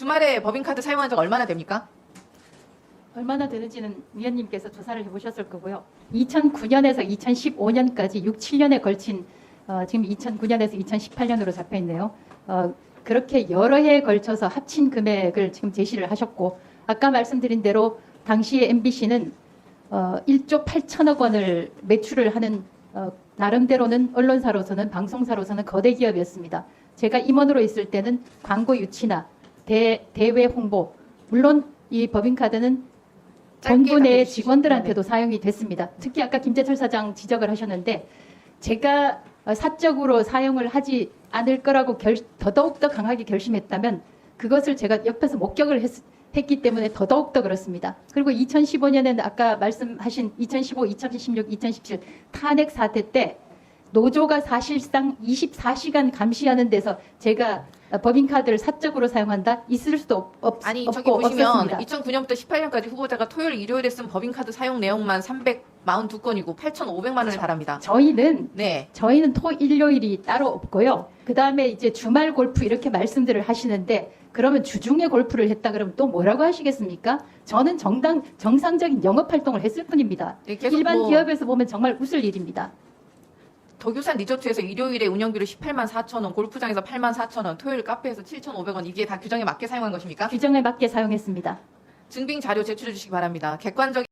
주말에 법인카드 사용한 적 얼마나 됩니까? 얼마나 되는지는 위원님께서 조사를 해보셨을 거고요. 2009년에서 2015년까지 6, 7년에 걸친 어, 지금 2009년에서 2018년으로 잡혀 있네요. 어, 그렇게 여러 해에 걸쳐서 합친 금액을 지금 제시를 하셨고 아까 말씀드린 대로 당시에 MBC는 어, 1조 8천억 원을 매출을 하는 어, 나름대로는 언론사로서는 방송사로서는 거대 기업이었습니다. 제가 임원으로 있을 때는 광고 유치나 대, 대외 홍보 물론 이 법인카드는 짧게 내 답해 주시죠. 직원들한테도 사용이 됐습니다. 특히 아까 김재철 사장 지적을 하셨는데 제가 어, 사적으로 사용을 하지 않을 거라고 결, 더더욱 더 강하게 결심했다면 그것을 제가 옆에서 목격을 했, 했기 때문에 더더욱 더 그렇습니다. 그리고 2015년에는 아까 말씀하신 2015, 2016, 2017 탄핵 사태 때 노조가 사실상 24시간 감시하는 데서 제가 어, 법인카드를 사적으로 사용한다 있을 수도 없, 없, 아니 없고 저기 보시면 없었습니다. 2009년부터 18년까지 후보자가 토요일 일요일에 쓴 법인카드 사용 내용만 342건이고 8,500만 원을 바랍니다. 저희는 네. 저희는 토 일요일이 따로 없고요. 그 다음에 이제 주말 골프 이렇게 말씀들을 하시는데 그러면 주중에 골프를 했다 그러면 또 뭐라고 하시겠습니까? 저는 정당 정상적인 영업 활동을 했을 뿐입니다. 네, 계속 일반 뭐 기업에서 보면 정말 웃을 일입니다. 덕유산 리조트에서 일요일에 운영비로 18만 4천 원, 골프장에서 8만 4천 원, 토요일 카페에서 7,500원 이게 다 규정에 맞게 사용한 것입니까? 규정에 맞게 사용했습니다. 증빙 자료 제출해 주시기 바랍니다. 객관적